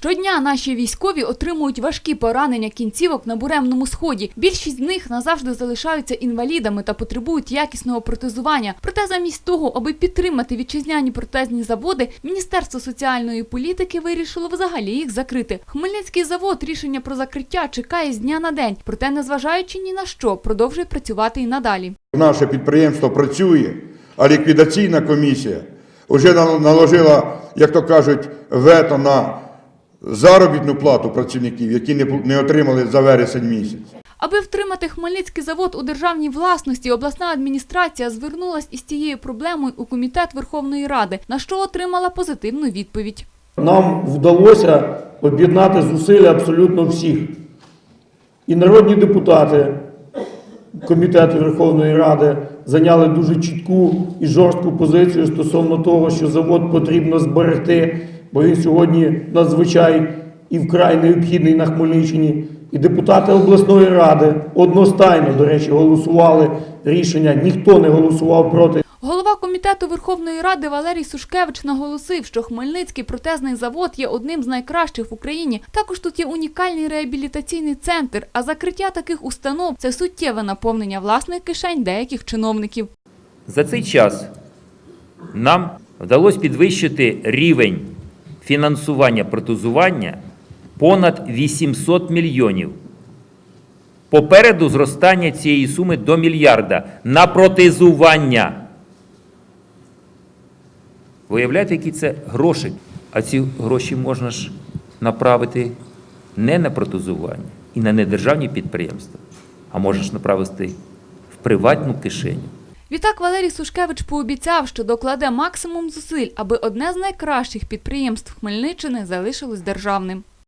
Щодня наші військові отримують важкі поранення кінцівок на буремному сході. Більшість з них назавжди залишаються інвалідами та потребують якісного протезування. Проте замість того, аби підтримати вітчизняні протезні заводи, Міністерство соціальної політики вирішило взагалі їх закрити. Хмельницький завод рішення про закриття чекає з дня на день. Проте, незважаючи ні на що, продовжує працювати і надалі. Наше підприємство працює, а ліквідаційна комісія вже на- наложила, як то кажуть, вето на заробітну плату працівників, які не отримали за вересень місяць. Аби втримати Хмельницький завод у державній власності, обласна адміністрація звернулась із цією проблемою у комітет Верховної Ради, на що отримала позитивну відповідь. Нам вдалося об'єднати зусилля абсолютно всіх. І народні депутати Комітету Верховної Ради зайняли дуже чітку і жорстку позицію стосовно того, що завод потрібно зберегти, бо він сьогодні надзвичай і вкрай необхідний на Хмельниччині. І депутати обласної ради одностайно, до речі, голосували рішення. Ніхто не голосував проти. Голова комітету Верховної Ради Валерій Сушкевич наголосив, що Хмельницький протезний завод є одним з найкращих в Україні. Також тут є унікальний реабілітаційний центр. А закриття таких установ це суттєве наповнення власних кишень деяких чиновників. За цей час нам вдалося підвищити рівень фінансування протезування понад 800 мільйонів. Попереду зростання цієї суми до мільярда на протезування. Виявляєте, які це гроші? А ці гроші можна ж направити не на протезування і на недержавні підприємства, а можеш направити в приватну кишеню. Відтак Валерій Сушкевич пообіцяв, що докладе максимум зусиль, аби одне з найкращих підприємств Хмельниччини залишилось державним.